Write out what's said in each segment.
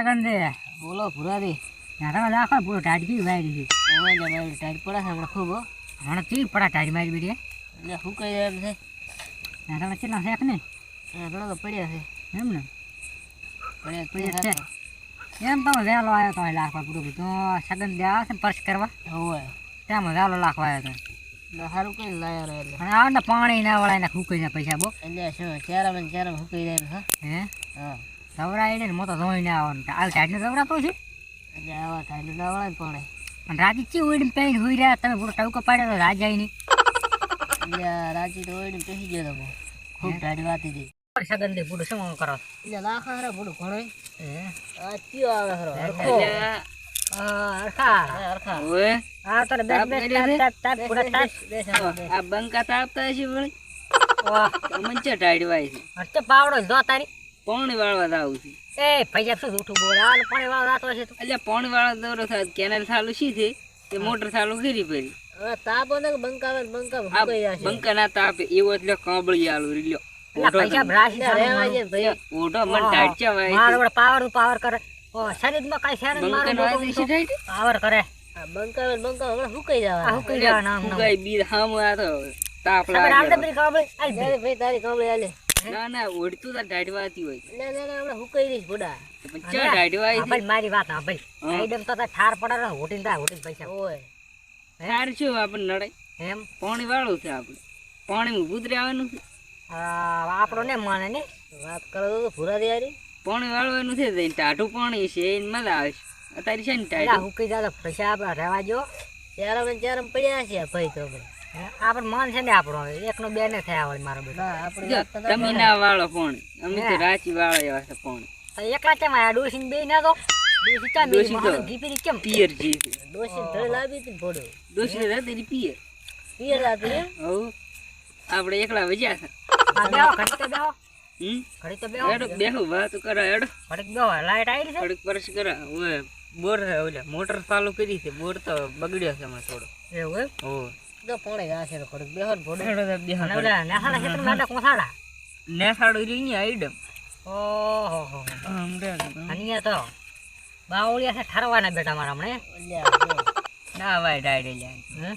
દે બોલો ભુરારી નાટક રાખો પૂરો ટાઈટ બી વાયરી છે. ઓય ને ભાઈ ટાઈટ પડે છે હમણાં ખૂબ. હમણાં ચી પડા ટાઈટ મારી બીડી એટલે શું કહી રહ્યા છે? નાટક કેટલા શેક ને? ઘણા તો પડ્યા છે. એમ ને? પડ્યા છે. એમ તો વહેલો આવ્યો તો લાખવા પૂરું તો સગન દે આવે છે પર્સ કરવા? હોય. ત્યાં વહેલો લાખવા આવ્યો તો. સારું કઈ લાયા રહે એટલે. અને આવે ને પાણી ના વળાય ને ના પૈસા બો એટલે શું ચારામાં ચારામાં કહી છે હે? હા. સવરાય ને મોટો ધોઈને આવવાનું. હાલ ટાઈટને સવરાતો છે? એટલે આવા ના પડે. અને રાજી ચી ઉડીને પેન હોઈ રહ્યા? તમે પૂરો ટવકો પાડ્યો તો રાજાઈ ની એટલે રાજી તો ઓળીને પેસી ગયો તો ખૂબ ટાઈટ વાતી હતી. સગન દે પૂરું શું કરો? એટલે લાખા હારા બોલું ઘણો. આ ચિયો આવે ખરો હરખો. અરખા હે, આ તો બેસ બેસ તાપ તાપ તાપ પૂરા તાપ બેસ આ બંકા તાપતા હશે વળી? વાહ. મંચે ટાઈડવાય છે. અચ્છા પાવડો જો તારી. પાણી વાળવા આવું છું. એ પૈસા શું જૂઠું બોલે? પાણી વાળો રાતો છે એટલે પાણી વાળા દોરો થાય કેનાલ ચાલુ શી છે? તે મોટર ચાલુ કરી પડી હવે તાપ ને બંકાવે બંકા બંકા ના તાપ એવો એટલે કાબળી આલુ રીલ્યો ઓઢો મને ટાઈટ છે. ભાઈ પાવર પાવર કરે. શરીરમાં કઈ શરીર પાવર કરે. બંકાવે બંકા બંકાવે હમણાં આ જવા હું કઈ જવા નામ હું નામ કઈ બી હામ આ તો તાપ લાગે આલ ભાઈ તારી કાબળી હાલે. ના ના ઓડતું તો ટાઈટ વાતી હોય. ના ના ના શું કહી દઈશ બોડા. ચા ટાઈટ વાય ભાઈ મારી વાત હા ભાઈ. હા. આઈડમ તો ઠાર પડે ને હોટીન તા હોટીન પૈસા. ઓય. ઠાર છે આપણને લડાઈ એમ? પાણી વાળું છે આપણે. પાણીમાં ભૂત રહેવાનું છે. આપણો ને માને ને? વાત કરો તો ભૂરા યારી પાણી વાળવાનું છે તો ટાઢું પાણી છે એને મળે આવશે અત્યારે છે ને ટાઢું. હું કઈ દાદા પૈસા આપણે રહેવા જો ત્યારે ચારમ પડ્યા છે ભાઈ તો ભાઈ હે, આપણે મન છે ને આપણો એકનો બે ને થયા વળી મારો બેટો. તમે ના વાળો પાણી. અમે તો રાચી વાળો એવા છે પાણી. એકલા કેમ આયા? ડોસીને બે ના તો? ડોસી મેરી કેમ? પિયર જી ડોસી લાવી ભોડો. પિયર. પિયર એમ? હવ આપણે એકલા વજ્યા છે. આ બેહો ઘડી તો બેહો. હમ? ઘડી તો બેહો. હેડો બેહો વાત કરો એડો ઘડીક બેહો. લાઈટ આવી છે? થોડીક પરસ કરો. ઓય બોર મોટર ચાલુ કરી છે. બોર તો બગડ્યો છે હમણાં થોડો. એવું ઓ પોણે છે તો ભોડો ઓલા કોસાડા નેસાડો આઈડમ ઓહો હો બાવળિયા છે ઠરવાના બેટા મારા હમણે. ના ભાઈ ડાયડે જાય હે?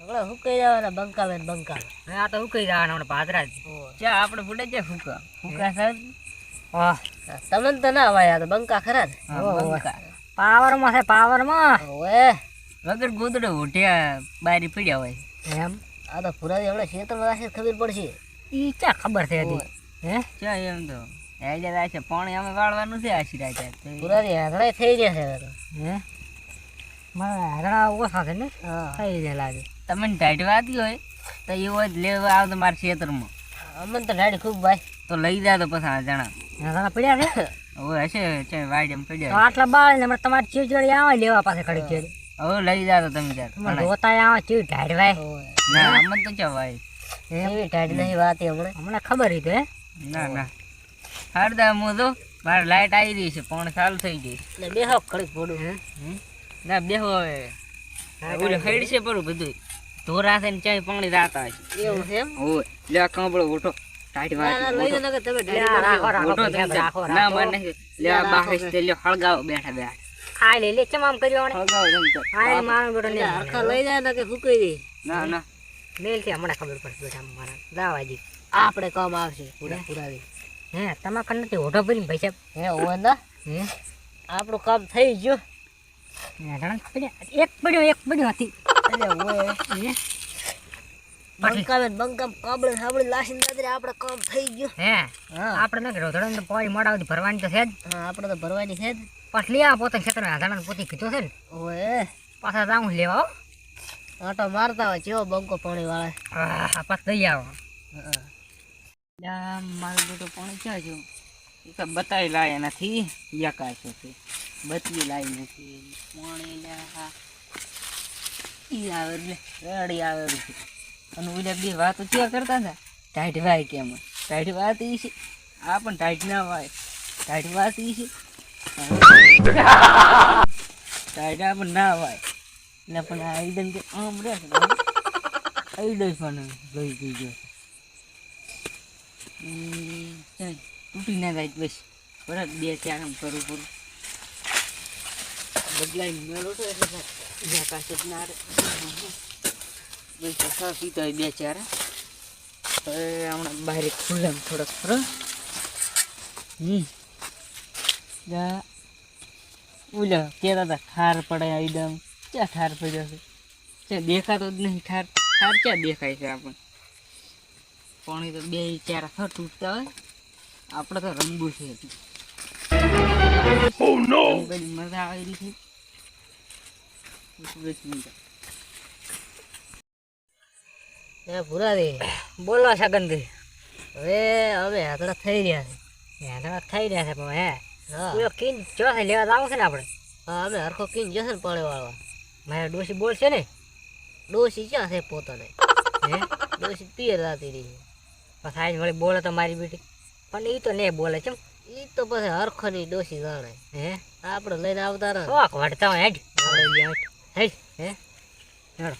હમણાં શું કહી જવાના બંકાવે ને બંકાવે આ તો હુકાઈ જવાના હમણાં પાદરા જ. ચા આપણે ફૂટે છે ફૂકા ફૂકા સાહેબ? હા. તમને તો ના વાયા તો બંકા ખરા જ બંકા. પાવરમાં છે પાવરમાં. ઓય વગર ગોદડે ઉઠ્યા બારી પડ્યા હોય. એમ? આ તો ભૂરાથી હમણાં ક્ષેત્રમાં રાખે ખબર પડશે. ઈ ક્યાં ખબર થઈ હતી હે? ચા એમ તો? હેડે રાખે પાણી અમે વાળવાનું છે આશી રાખે ભૂરાથી હાથડાય થઈ છે હે? મારા હરણા ઓછા છે ને? થઈ જાય લાગે. તમને ટાઈટ વાતી હોય તો એવો જ લેવા આવતો મારા ખેતરમાં. અમને તો ડાડી ખૂબ ભાઈ તો લઈ જાય તો પછી જણા જણા પડ્યા છે? હવે હશે વાડ એમ પડ્યા આટલા બાળ ને તમારે ચીજડી આવે લેવા પાસે ખડી ચીડ હવે લઈ જાતો તમે ત્યાં ધોતા આવે ચીડ ઢાળવાય ઓય. ના અમને તો ચા ભાઈ એવી ઢાઢ નહીં વાત હમણાં. હમણાં ખબર હતી હે? ના ના. હારદા હું તો મારે લાઈટ આવી રહી છે પણ ચાલુ થઈ ગઈ એટલે બેહો ખડીક ભોડું હે? ના બેહો હવે. ઓલે હેડ છે પડું બધું ધોરા છે ને ચાય પાણી રાતા છે એવું છે ઓ લે આ કાંબળો ઉઠો. ટાઈટ ના, લઈ તમે રાખો રાખો રાખો મને લે છે લ્યો હળગાવો બેઠા બેઠા. ખાઈ લે લે ચમામ આમ કર્યો હળગાવો તમે મારો બેટો ને. હરખા લઈ જાય ને કે ફૂકી દે ના ના. મેલ છે હમણાં ખબર પડશે બેટા મારા. દાવાજી આપણે કામ આવશે. પૂરા પૂરાવી હે તમારા કણ નથી ઓઢો ભરીને સાહેબ. હે ના. હે? આપણું કામ થઈ ગયું. એક પડ્યો એક પડ્યો હતી. એટલે ઓય હે? બંકાવે ને બંકામ કાબળે દાદરે આપણે કામ થઈ ગયું. હે? હા. આપણે ન રોધડો ને પાણી મોડા સુધી ભરવાની તો છે જ. હા આપણે તો ભરવાની છે જ. પાછ આ પોતે ખેતર આધાણા પોતે કીધો છે ને. ઓએ પાછા જાઉં લેવા હો. આટો મારતા હોય ચેવો બંકો પાણી વાળા. આહ, પાછ દઈ આવો. મારું મારો બેટો પાણી ક્યાં જો એ તો બતાવી લાયા નથી યકાશો છે બતલી લાવી નથી. પાણી લે હા ઈ આવે લે રડી આવે છે અને ઓલા બે વાતો ક્યાં કરતા હતા? ટાઈટ વાય કેમ? ટાઈટ વાત ઈ છે. આ પણ ટાઈટ ના વાય. ટાઈટ વાત ઈ છે. ટાઈટ પણ ના હોય. એટલે પણ આ આઈડન કે આમ રહે આઈડન પણ ગઈ ગઈ ગયો ચાલ, તૂટી ના જાય બસ. બરાબર બે ચાર આમ કરું કરું બદલાઈ મેળો તો એટલે જ્યાં કાશે જ ના બસ સા પીતો હોય બે ચાર. હમણાં બહાર ખુલ્લામ થોડોક ખરો. હમ. જા ઓલો કહેતા હતા ખાર પડે એકદમ ક્યાં ખાર પડ્યો છે? ક્યાં દેખાતો જ નહીં ખાર ખાર ક્યાં દેખાય છે આપણને? પાણી તો બે ચાર હાથ તૂટતા હોય. આપણે તો રમવું છે. બધી મજા આવેલી છે. ભૂરાદી બોલો સગનથી હવે હવે હાથડા થઈ રહ્યા છે. યાદવા થઈ રહ્યા છે પણ હે. હા. કિન ચોથે લેવા આવું છે ને આપણે? હા અમે હરખો કીન જશે ને પાણી વાળવા મારા ડોસી બોલશે ને? ડોસી ક્યાં છે પોતાને? હે? ડોસી પીએ રાતી રહી પછી આજ વળી બોલે તો મારી બેટી. પણ એ તો નહીં બોલે ચમ એ તો પછી હરખની ડોસી જાણે. હે? આપણે લઈને આવતા રહે વળતા હોય હેડ. હેડ. હે? હેડો.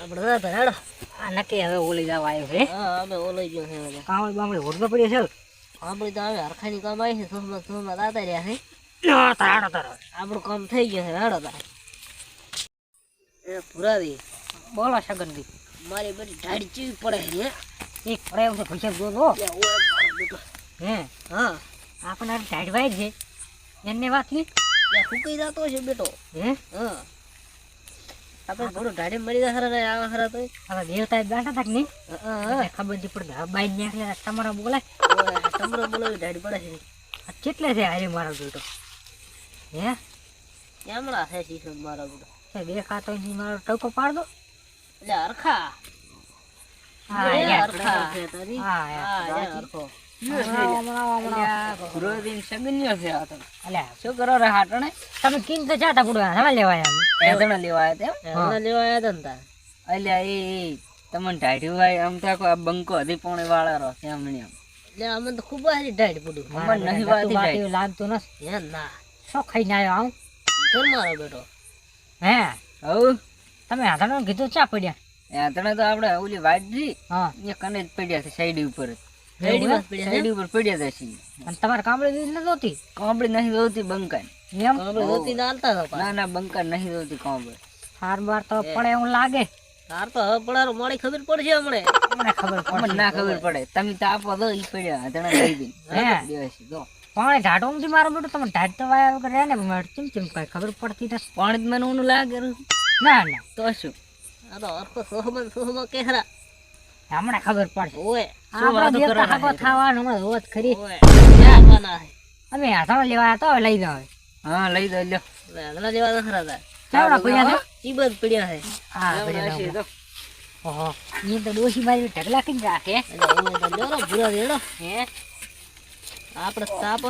આપણે હેડો આ નક્કી હવે ઓલી જવા આવ્યો છે હા? અમે ઓલી ગયો છે બધા બામળી હોડતો પડ્યો છે આપણે તો હવે હરખાની કમાઈ છે સોમાં સોમાં દાદા રહ્યા છે. યો તારો તારો. આપણું કામ થઈ ગયું છે હાડો તારે. એ પુરાવી બોલો સગનથી મારી બધી ઢાડી ચીવી પડે છે એક પડે એવું પૈસા બેટો. હે? હા. આપણે ઢાઢવાય છે. એમને વાતની લે, ફૂંકાઈ જતો છે બેટો. હે? હા. આપણે થોડું ઢાડી મરી ખરા ને આવા ખરા તો. હવે દેવતા બેઠા હતા કે નહીં ખબર નહીં પડતી બાઈ નીકળે તમારા બોલાય. તમરો બોલાવી ઢાડી પડે છે. કેટલે છે હારે મારો બેટો? હે? કેમડા છે શીશો મારો બેટો? દેખાતો નહીં મારો ટકો પાડ દો. એટલે હરખા. હા. હરખા. હા હરખો. શું કરો રે હાટણે તમે હતા ને તાર આમ રહો હે. હવ તમે હાથાનું કીધું ચા પડ્યા હાથણે તો આપણે ઓલી વાટરી હા કને જ પડ્યા છે સાઈડ ઉપર જ. રેડી વાત પડ્યા અને તમારે નથી એમ? હતા ના ના નહીં હાર બાર તો પડે એવું લાગે. તાર તો હવે પડારો મોડી ખબર પડશે હમણે. મને ખબર પડે ના ખબર પડે. તમે તો આપો દો ઈ પડ્યા હતણા લઈ દઈ હે? દો પાણી ઢાટો નથી મારો બેટો તમે ઢાટ તો વાયા વગર રહે ને મારે ચીમ ચીમ કઈ ખબર પડતી નથી. પાણી જ મને ઊનું લાગે ના ના. તો શું? આ તો હરખો સોહમન સોહમન કે હમણાં ખબર પડશે. ઓય. અમે હાથામાં લેવા તો લઈ જાવ હા લઈ જાવ લ્યો. હમણાં લેવા ના ખરા તાર પડ્યા છે? ઈ બધ પડ્યા છે. હા પડ્યા છે. ઓહો એ તો ડોશી મારી ઢગલા રાખે. ભૂરા હે? આપણે તાપ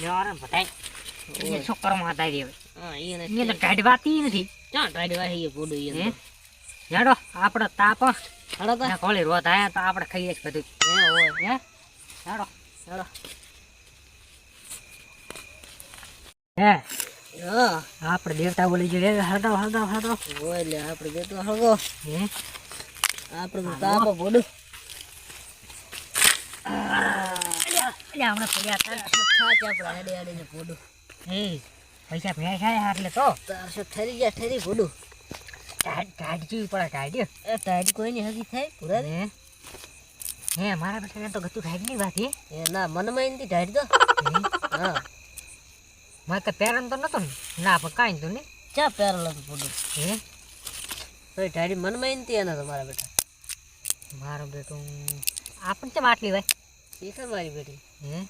લેવાને શું હતા તો ઢાઢ નથી. ક્યાં એ હેડો આપણે તાપ હડો તા. કોળી રોત આયા તો આપણે ખાઈએ જ બધું. હે ઓય હે? હેડો હડો હે? આપણે દેવતા બોલી જોઈએ હળગાવ હળગાવ હળગાવ ઓય લે આપણે જતો હળગો હે? આપણે તો તાપ હમણાં પડ્યા આપણે હેડે હેડીને પોડું હે પૈસા ભેગા થાય એટલે તો. ઠરી ગયા ઠરી પોડું ઢાઢ જેવી પડે ઢાઢ એ ટાઈડ કોઈની હગી થાય પૂરા. હે હે મારા બેટા તો ગતું ઢાઢની વાત હે એ ના મનમાં એનથી ટાઈડ તો હા? મારે તો પેરન તો નતો ને. ના પણ કાંઈ તો નહીં. ચા પહેરેલો હતું પોડું હે? તો એ ટાઈડ મનમાં એનથી એના તમારા બેટા. મારો બેટો આપણને કેમ આટલી ભાઈ શીખર મારી બેટી. હે?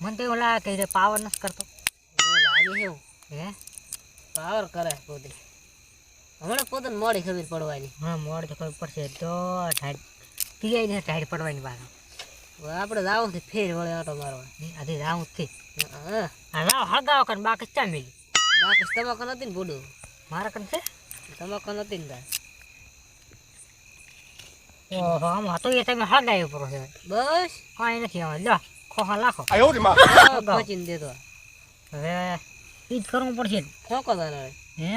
મને તો એવું લાગે કે પાવર નથી કરતો. લાગે એવું. હે? પાવર કરે પોતે. હમણાં પોતાને મોડી ખબર પડવાની. હા મોડી તો ખબર પડશે. તો ઢાઢ પીઆઈ ને ટાઈટ પડવાની વાત આપણે જાવું છે ફેર વળે આટો મારવા આજે રાઉં થી હા હા કર બાકી ચા મિલી. બાકી તમાકો નથી ને પોડું મારા કન છે? તમાકો નથી ને ઓહો આમ હતો એ તમે હળગાવ્યો પડો છે. બસ. કાંઈ નથી હવે લો ખોખા લાખો. પહોંચીને દેતો. હવે ઈ જ કરવું પડશે ને. ખોકો તારે હે?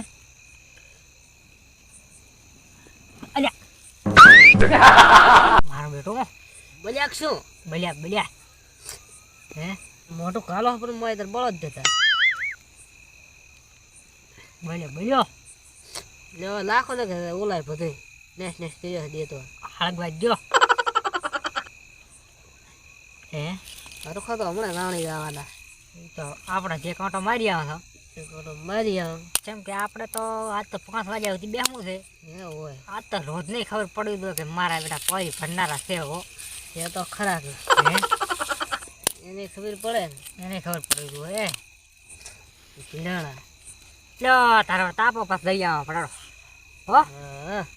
મારો બેટો. બલ્યાક શું? બલ્યા બલ્યા હે? મોટો કાલો પણ મોય તર બળદ દેતા બોલ્યો. બલ્યો લેવા લાખો ને કે ઓલાય બધું નેસ નેસ કર્યો દે તો હળગવા ગયો. હે? હરખો તો હમણાં રાણી જવાના. તો આપણે જે કાંટો મારી આવો મારી આવ કેમ કે આપણે તો આજ તો પાંચ વાગ્યા સુધી બેસવું છે. એ હોય. આજ તો રોજ નહીં ખબર પડી દો કે મારા બેટા કોઈ ભરનારા છે હો. એ તો ખરા છે એને ખબર પડે ને. એને ખબર પડી ગયું હે? ભીડાણા. લો તારો તાપો પાસ લઈ આવો પડાડો હા.